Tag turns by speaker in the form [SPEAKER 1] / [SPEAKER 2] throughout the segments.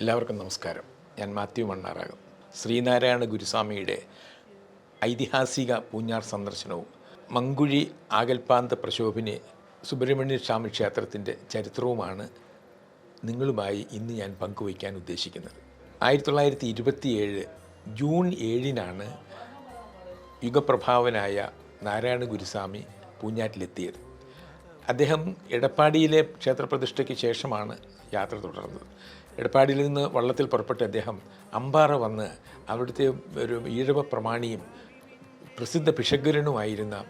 [SPEAKER 1] എല്ലാവർക്കും നമസ്കാരം. ഞാൻ മാത്യു മണ്ണാറാകും. ശ്രീനാരായണ ഗുരുസ്വാമിയുടെ ഐതിഹാസിക പൂഞ്ഞാർ സന്ദർശനവും മങ്കുഴി ആകൽപ്പാന്ത പ്രശോഭിനി സുബ്രഹ്മണ്യ സ്വാമി ക്ഷേത്രത്തിന്റെ ചരിത്രവുമാണ് നിങ്ങളുമായി ഇന്ന് ഞാൻ പങ്കുവയ്ക്കാൻ ഉദ്ദേശിക്കുന്നത്. ആയിരത്തി തൊള്ളായിരത്തി ഇരുപത്തിയേഴ് ജൂൺ ഏഴിനാണ് യുഗപ്രഭാവനായ നാരായണ ഗുരുസ്വാമി പൂഞ്ഞാറ്റിലെത്തിയത്. അദ്ദേഹം എടപ്പാടിയിലെ ക്ഷേത്രപ്രതിഷ്ഠയ്ക്ക് ശേഷമാണ് യാത്ര തുടർന്നത്. എടപ്പാടിയിൽ നിന്ന് വള്ളത്തിൽ പുറപ്പെട്ട അദ്ദേഹം അമ്പാറ വന്ന് അവിടുത്തെ ഒരു ഈഴവ പ്രമാണിയും പ്രസിദ്ധ ഭിഷഗ്വരനുമായിരുന്ന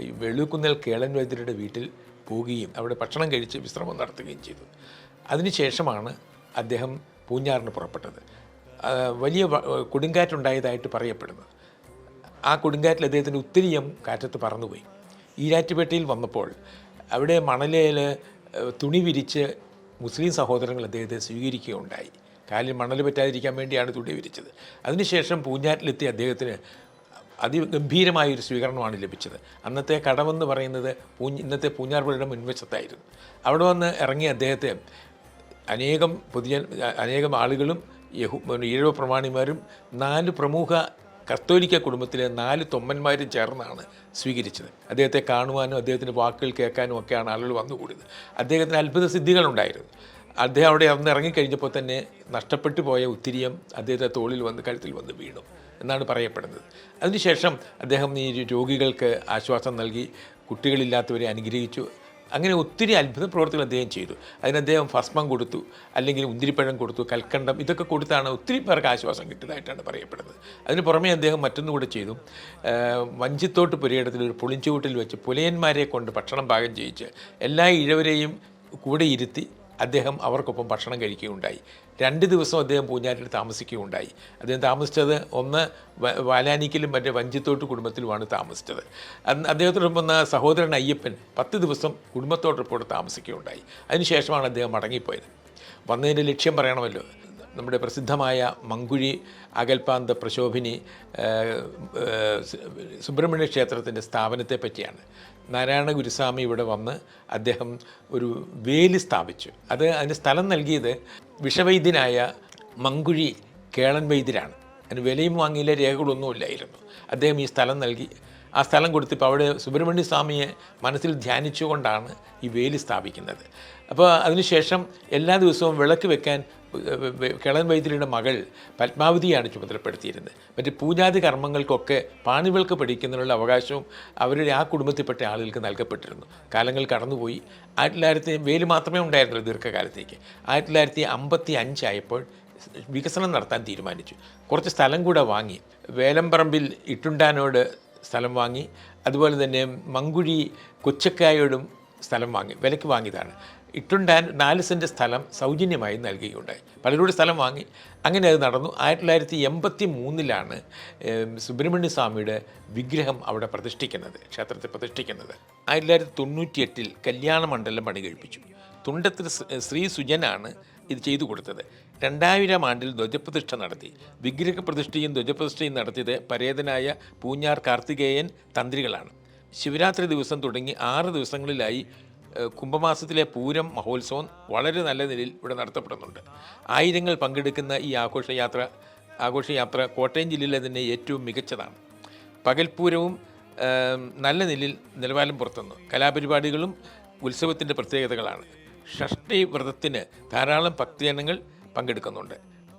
[SPEAKER 1] വെളുക്കുന്നൽ കേളൻ വൈദ്യരുടെ വീട്ടിൽ പോവുകയും അവിടെ ഭക്ഷണം കഴിച്ച് വിശ്രമം നടത്തുകയും ചെയ്തു. അതിനുശേഷമാണ് അദ്ദേഹം പൂഞ്ഞാറിന് പുറപ്പെട്ടത്. വലിയ കൊടുങ്കാറ്റുണ്ടായതായിട്ട് പറയപ്പെടുന്നു ആ കൊടുങ്കാറ്റിൽ അദ്ദേഹത്തിന്റെ ഒത്തിരിയും കാറ്റത്ത് പറന്നുപോയി. ഈരാറ്റുപേട്ടയിൽ വന്നപ്പോൾ അവിടെ മണലയിൽ തുണി വിരിച്ച് മുസ്ലിം സഹോദരങ്ങൾ അദ്ദേഹത്തെ സ്വീകരിക്കുകയുണ്ടായി. കാലിൽ മണൽ പറ്റാതിരിക്കാൻ വേണ്ടിയാണ് തുടി വിരിച്ചത്. അതിനുശേഷം പൂഞ്ഞാറ്റിലെത്തിയ അദ്ദേഹത്തിന് അതിഗംഭീരമായൊരു സ്വീകരണമാണ് ലഭിച്ചത്. അന്നത്തെ കടമെന്ന് പറയുന്നത് പൂഞ്ഞ് ഇന്നത്തെ പൂഞ്ഞാർപുഴയുടെ മുൻവശത്തായിരുന്നു. അവിടെ വന്ന് ഇറങ്ങിയ അദ്ദേഹത്തെ അനേകം പൊതുജന അനേകം ആളുകളും യഹു ഈഴവ പ്രമാണിമാരും നാല് പ്രമുഖ കത്തോലിക്ക കുടുംബത്തിലെ നാല് തൊമ്മന്മാരും ചേർന്നാണ് സ്വീകരിച്ചത്. അദ്ദേഹത്തെ കാണുവാനും അദ്ദേഹത്തിന്റെ വാക്കുകൾ കേൾക്കാനും ഒക്കെയാണ് ആളുകൾ വന്നുകൂടിയത്. അദ്ദേഹത്തിന് അത്ഭുത സിദ്ധികളുണ്ടായിരുന്നു അദ്ദേഹം അവിടെ അന്ന് ഇറങ്ങിക്കഴിഞ്ഞപ്പോൾ തന്നെ നഷ്ടപ്പെട്ടു പോയ ഉത്തിരിയം അദ്ദേഹത്തെ തോളിൽ വന്ന് കഴുത്തിൽ വന്ന് വീണു എന്നാണ് പറയപ്പെടുന്നത്. അതിനുശേഷം അദ്ദേഹം ഈ രോഗികൾക്ക് ആശ്വാസം നൽകി കുട്ടികളില്ലാത്തവരെ അനുഗ്രഹിച്ചു. അങ്ങനെ ഒത്തിരി അത്ഭുത പ്രവർത്തികൾ അദ്ദേഹം ചെയ്തു. അതിന് അദ്ദേഹം ഭസ്മം കൊടുത്തു അല്ലെങ്കിൽ ഉന്തിരിപ്പഴം കൊടുത്തു കൽക്കണ്ടം ഇതൊക്കെ കൊടുത്താണ് ഒത്തിരി പേർക്ക് ആശ്വാസം കിട്ടിയതായിട്ടാണ് പറയപ്പെടുന്നത്. അതിന് പുറമേ അദ്ദേഹം മറ്റൊന്നും കൂടെ ചെയ്തു. വഞ്ചിത്തോട്ട് പുരയിടത്തിൽ ഒരു പുളിഞ്ചുകൂട്ടിൽ വെച്ച് പുലയന്മാരെ കൊണ്ട് ഭക്ഷണം പാകം ചെയ്യിച്ച് എല്ലാ ഇഴവരെയും കൂടെ ഇരുത്തി അദ്ദേഹം അവർക്കൊപ്പം ഭക്ഷണം കഴിക്കുകയുണ്ടായി. രണ്ട് ദിവസം അദ്ദേഹം പൂഞ്ഞാറ്റിൽ താമസിക്കുകയുണ്ടായി. അദ്ദേഹം താമസിച്ചത് ഒന്ന് വാലാനിക്കലും മറ്റേ വഞ്ചിത്തോട്ട് കുടുംബത്തിലുമാണ് താമസിച്ചത്. അദ്ദേഹത്തോടൊപ്പം വന്ന സഹോദരൻ അയ്യപ്പൻ പത്ത് ദിവസം കുടുംബത്തോടൊപ്പം താമസിക്കുകയുണ്ടായി. അതിനുശേഷമാണ് അദ്ദേഹം മടങ്ങിപ്പോയത്. വന്നതിന്റെ ലക്ഷ്യം പറയണമല്ലോ. നമ്മുടെ പ്രസിദ്ധമായ മങ്കുഴി അകൽപാന്ത പ്രശോഭിനി സുബ്രഹ്മണ്യ ക്ഷേത്രത്തിന്റെ സ്ഥാപനത്തെ പറ്റിയാണ്. നാരായണ ഗുരുസ്വാമി ഇവിടെ വന്ന് അദ്ദേഹം ഒരു വേലി സ്ഥാപിച്ചു. അത് അതിന് സ്ഥലം നൽകിയത് വിഷവൈദ്യനായ മങ്കുഴി കേളൻ വൈദ്യരാണ്. അതിന് വിലയും വാങ്ങിയില്ല രേഖകളൊന്നുമില്ലായിരുന്നു. അദ്ദേഹം ഈ സ്ഥലം നൽകി. ആ സ്ഥലം കൊടുത്തിപ്പോൾ അവിടെ സുബ്രഹ്മണ്യ സ്വാമിയെ മനസ്സിൽ ധ്യാനിച്ചുകൊണ്ടാണ് ഈ വേലി സ്ഥാപിക്കുന്നത്. അപ്പോൾ അതിനുശേഷം എല്ലാ ദിവസവും വിളക്ക് വെക്കാൻ കിളൻ വൈദ്യരുടെ മകൾ പത്മാവതിയാണ് ചുമതലപ്പെടുത്തിയിരുന്നത്. മറ്റ് പൂജാതി കർമ്മങ്ങൾക്കൊക്കെ പാണിവിളക്ക് പഠിക്കുന്നതിനുള്ള അവകാശവും അവരുടെ ആ കുടുംബത്തിൽപ്പെട്ട ആളുകൾക്ക് നൽകപ്പെട്ടിരുന്നു. കാലങ്ങൾ കടന്നുപോയി. ആയിരത്തി തൊള്ളായിരത്തി വേൽ മാത്രമേ ഉണ്ടായിരുന്നുള്ളൂ ദീർഘകാലത്തേക്ക്. ആയിരത്തി തൊള്ളായിരത്തി അമ്പത്തി അഞ്ചായപ്പോൾ വികസനം നടത്താൻ തീരുമാനിച്ചു. കുറച്ച് സ്ഥലം കൂടെ വാങ്ങി. വേലമ്പറമ്പിൽ ഇട്ടുണ്ടാനോട് സ്ഥലം വാങ്ങി. അതുപോലെ തന്നെ മങ്കുഴി കൊച്ചക്കായോടും സ്ഥലം വാങ്ങി. വിലയ്ക്ക് വാങ്ങിയതാണ്. ഇട്ടുണ്ടാൻ നാല് സെന്റ് സ്ഥലം സൗജന്യമായി നൽകുകയുണ്ടായി പലരോട് സ്ഥലം വാങ്ങി. അങ്ങനെ അത് നടന്നു. ആയിരത്തി തൊള്ളായിരത്തി എൺപത്തി മൂന്നിലാണ് സുബ്രഹ്മണ്യ സ്വാമിയുടെ വിഗ്രഹം അവിടെ പ്രതിഷ്ഠിക്കുന്നത് ക്ഷേത്രത്തിൽ പ്രതിഷ്ഠിക്കുന്നത്. ആയിരത്തി തൊള്ളായിരത്തി തൊണ്ണൂറ്റിയെട്ടിൽ കല്യാണ മണ്ഡലം പണി കഴിപ്പിച്ചു തുണ്ടത്തിൽ ശ്രീ- സുജനാണ് ഇത് ചെയ്തു കൊടുത്തത്. രണ്ടായിരം ആണ്ടിൽ ധ്വജപ്രതിഷ്ഠ നടത്തി. വിഗ്രഹ പ്രതിഷ്ഠയും ധ്വജപ്രതിഷ്ഠയും നടത്തിയത് പരേതനായ പൂഞ്ഞാർ കാർത്തികേയൻ തന്ത്രികളാണ്. ശിവരാത്രി ദിവസം തുടങ്ങി ആറ് ദിവസങ്ങളിലായി കുംഭമാസത്തിലെ പൂരം മഹോത്സവം വളരെ നല്ല നിലയിൽ ഇവിടെ നടത്തപ്പെടുന്നുണ്ട്. ആയിരങ്ങൾ പങ്കെടുക്കുന്ന ഈ ആഘോഷയാത്ര ആഘോഷയാത്ര കോട്ടയം ജില്ലയിലെ തന്നെ ഏറ്റവും മികച്ചതാണ്. പകൽപൂരവും നല്ല നിലയിൽ നിലവാരം പുറത്തുന്നു കലാപരിപാടികളും ഉത്സവത്തിന്റെ പ്രത്യേകതകളാണ്. ഷഷ്ടി വ്രതത്തിന് ധാരാളം ഭക്തജനങ്ങൾ പങ്കെടുക്കുന്നുണ്ട്.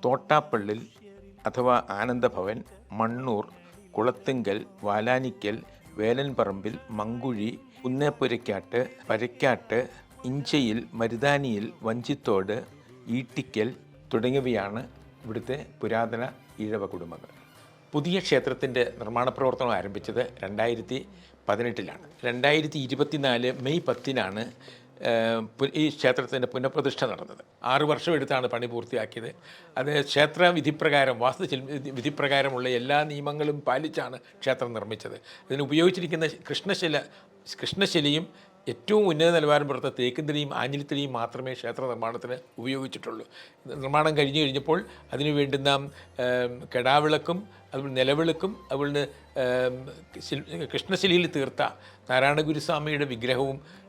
[SPEAKER 1] തോട്ടാപ്പള്ളിൽ അഥവാ ആനന്ദഭവൻ മണ്ണൂർ കുളത്തിങ്കൽ വാലാനിക്കൽ വേലൻപറമ്പിൽ മങ്കുഴി കുന്നേപ്പുരയ്ക്കാട്ട് പരക്കാട്ട് ഇഞ്ചയിൽ മരുതാനിയിൽ വഞ്ചിത്തോട് ഈട്ടിക്കൽ തുടങ്ങിയവയാണ് ഇവിടുത്തെ പുരാതന ഈഴവ കുടുംബങ്ങൾ. പുതിയ ക്ഷേത്രത്തിന്റെ നിർമ്മാണ പ്രവർത്തനം ആരംഭിച്ചത് രണ്ടായിരത്തി പതിനെട്ടിലാണ്. രണ്ടായിരത്തി ഇരുപത്തിനാല് മെയ് പത്തിനാണ് ഈ ക്ഷേത്രത്തിന്റെ പുനഃപ്രതിഷ്ഠ നടന്നത്. ആറു വർഷം എടുത്താണ് പണി പൂർത്തിയാക്കിയത്. അത് ക്ഷേത്ര വിധിപ്രകാരം വാസ്തു വിധിപ്രകാരമുള്ള എല്ലാ നിയമങ്ങളും പാലിച്ചാണ് ക്ഷേത്രം നിർമ്മിച്ചത്. ഇതിന് ഉപയോഗിച്ചിരിക്കുന്ന കൃഷ്ണശില കൃഷ്ണശിലയും ഏറ്റവും ഉന്നത നിലവാരം പുറത്ത തേക്കുംതിരിയും ആഞ്ഞിലിത്തിരിയും മാത്രമേ ക്ഷേത്ര നിർമ്മാണത്തിന് ഉപയോഗിച്ചിട്ടുള്ളൂ. നിർമ്മാണം കഴിഞ്ഞു കഴിഞ്ഞപ്പോൾ അതിനു വേണ്ടുന്ന കെടാവിളക്കും അതുപോലെ നിലവിളക്കും അതുപോലെ കൃഷ്ണശിലയിൽ തീർത്ത നാരായണ ഗുരുസ്വാമിയുടെ വിഗ്രഹവും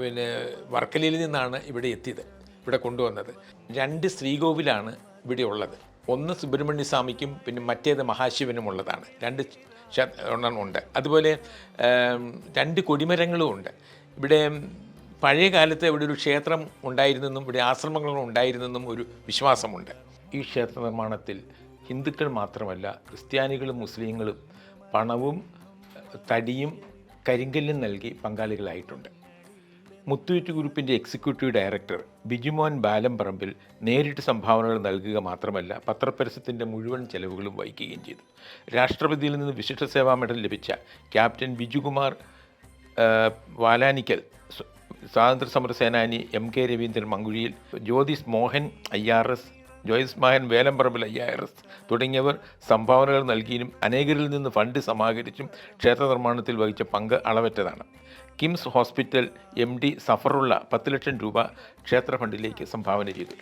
[SPEAKER 1] പിന്നെ വർക്കലയിൽ നിന്നാണ് ഇവിടെ എത്തിയത് ഇവിടെ കൊണ്ടുവന്നത്. രണ്ട് ശ്രീകോവിലാണ് ഇവിടെ ഉള്ളത്. ഒന്ന് സുബ്രഹ്മണ്യ സ്വാമിക്കും പിന്നെ മറ്റേത് മഹാശിവനും ഉള്ളതാണ്. രണ്ട് ഉണ്ട്. അതുപോലെ രണ്ട് കൊടിമരങ്ങളും ഉണ്ട്. ഇവിടെ പഴയ കാലത്ത് ഇവിടെ ഒരു ക്ഷേത്രം ഉണ്ടായിരുന്നെന്നും ഇവിടെ ആശ്രമങ്ങളും ഉണ്ടായിരുന്നെന്നും ഒരു വിശ്വാസമുണ്ട്. ഈ ക്ഷേത്ര നിർമ്മാണത്തിൽ ഹിന്ദുക്കൾ മാത്രമല്ല ക്രിസ്ത്യാനികളും മുസ്ലിങ്ങളും പണവും തടിയും കരിങ്കല്ലും നൽകി പങ്കാളികളായിട്ടുണ്ട്. മുത്തൂറ്റ് ഗ്രൂപ്പിന്റെ എക്സിക്യൂട്ടീവ് ഡയറക്ടർ ബിജുമോൻ ബാലംപറമ്പിൽ നേരിട്ട് സംഭാവനകൾ നൽകുക മാത്രമല്ല പത്രപരസ്യത്തിന്റെ മുഴുവൻ ചെലവുകളും വഹിക്കുകയും ചെയ്തു. രാഷ്ട്രപതിയിൽ നിന്ന് വിശിഷ്ട സേവാ മെഡൽ ലഭിച്ച ക്യാപ്റ്റൻ ബിജുകുമാർ വാലാനിക്കൽ സ്വ- സ്വാതന്ത്ര്യ സമര സേനാനി M K Raveendran Mankuzhiyil Jyothis Mohan I R S Joyce Mahan Velamparambil അയ്യായിരം തുടങ്ങിയവർ സംഭാവനകൾ നൽകിയും അനേകരിൽ നിന്ന് ഫണ്ട് സമാഹരിച്ചും ക്ഷേത്ര നിർമ്മാണത്തിൽ വഹിച്ച പങ്ക് അളവറ്റതാണ്. KIMS hospital M D Zafarulla പത്ത് ലക്ഷം രൂപ ക്ഷേത്ര ഫണ്ടിലേക്ക് സംഭാവന ചെയ്തു.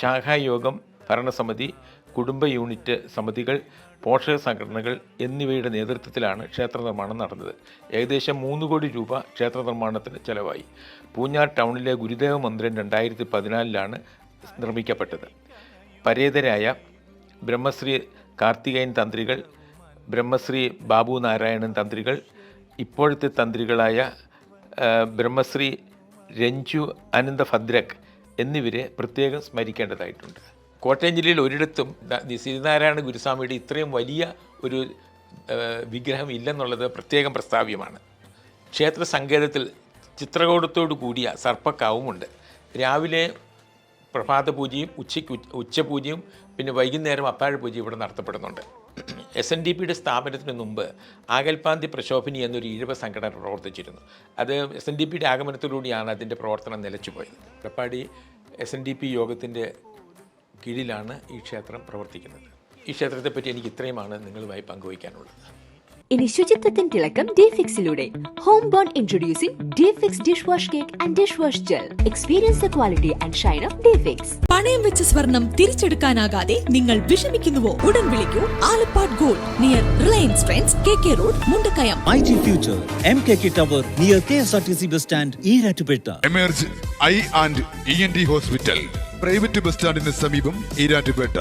[SPEAKER 1] ശാഖായോഗം ഭരണസമിതി കുടുംബ യൂണിറ്റ് സമിതികൾ പോഷക സംഘടനകൾ എന്നിവയുടെ നേതൃത്വത്തിലാണ് ക്ഷേത്ര നിർമ്മാണം നടന്നത്. ഏകദേശം മൂന്ന് കോടി രൂപ ക്ഷേത്ര നിർമ്മാണത്തിന് ചെലവായി. പൂഞ്ഞാർ ടൗണിലെ ഗുരുദേവ മന്ദിരം രണ്ടായിരത്തി പതിനാലിലാണ് നിർമ്മിക്കപ്പെട്ടത്. പരേതരായ ബ്രഹ്മശ്രീ കാർത്തികേയൻ തന്ത്രികൾ ബ്രഹ്മശ്രീ ബാബു നാരായണൻ തന്ത്രികൾ ഇപ്പോഴത്തെ തന്ത്രികളായ ബ്രഹ്മശ്രീ രഞ്ജു അനന്ത ഭദ്രക് എന്നിവരെ പ്രത്യേകം സ്മരിക്കേണ്ടതായിട്ടുണ്ട്. കോട്ടയം ജില്ലയിൽ ഒരിടത്തും ശ്രീനാരായണ ഗുരുസ്വാമിയുടെ ഇത്രയും വലിയ ഒരു വിഗ്രഹം ഇല്ലെന്നുള്ളത് പ്രത്യേകം പ്രസ്താവ്യമാണ്. ക്ഷേത്ര സങ്കേതത്തിൽ ചിത്രകോടത്തോടു കൂടിയ സർപ്പക്കാവുമുണ്ട്. രാവിലെ പ്രഭാത പൂജയും ഉച്ചയ്ക്ക് ഉച്ച- ഉച്ചപൂജയും പിന്നെ വൈകുന്നേരം അത്താഴ പൂജയും ഇവിടെ നടത്തപ്പെടുന്നുണ്ട്. എസ് എൻ ഡി പിയുടെ സ്ഥാപനത്തിന് മുമ്പ് ആകൽപാന്തി പ്രശോഭിനി എന്നൊരു ഈഴവ സംഘടന പ്രവർത്തിച്ചിരുന്നു. അത് എസ് എൻ ഡി പിയുടെ ആഗമനത്തിലൂടെയാണ് അതിന്റെ പ്രവർത്തനം നിലച്ചുപോയത്. Edappadi S N D P യോഗത്തിന്റെ കീഴിലാണ് ഈ ക്ഷേത്രം പ്രവർത്തിക്കുന്നത്. ഈ ക്ഷേത്രത്തെപ്പറ്റി എനിക്ക് ഇത്രയുമാണ് നിങ്ങളുമായി പങ്കുവയ്ക്കാനുള്ളത്.
[SPEAKER 2] ഇനി ശുചിത്വത്തിൻ തിളക്കം ഡിഫിക്സിലൂടെ home born introducing Difix dish wash cake and dish wash gel experience the quality and shine of Difix
[SPEAKER 3] പണയം വെച്ച സ്വർണം തിരിച്ചെടുക്കാനാകാതെ നിങ്ങൾ വിഷമിക്കുന്നുവോ? ഉടൻ വിളിക്കൂ. Alappad gold near Reliance Trends K K road Mundakkayam.
[SPEAKER 4] I G Future M K K tower near Future, S Tower near KSRTC bus stand, Erattupetta
[SPEAKER 5] emerge I and E N D hospital private bus സ്റ്റാൻഡിന് സമീപം ഈരാറ്റുപേട്ട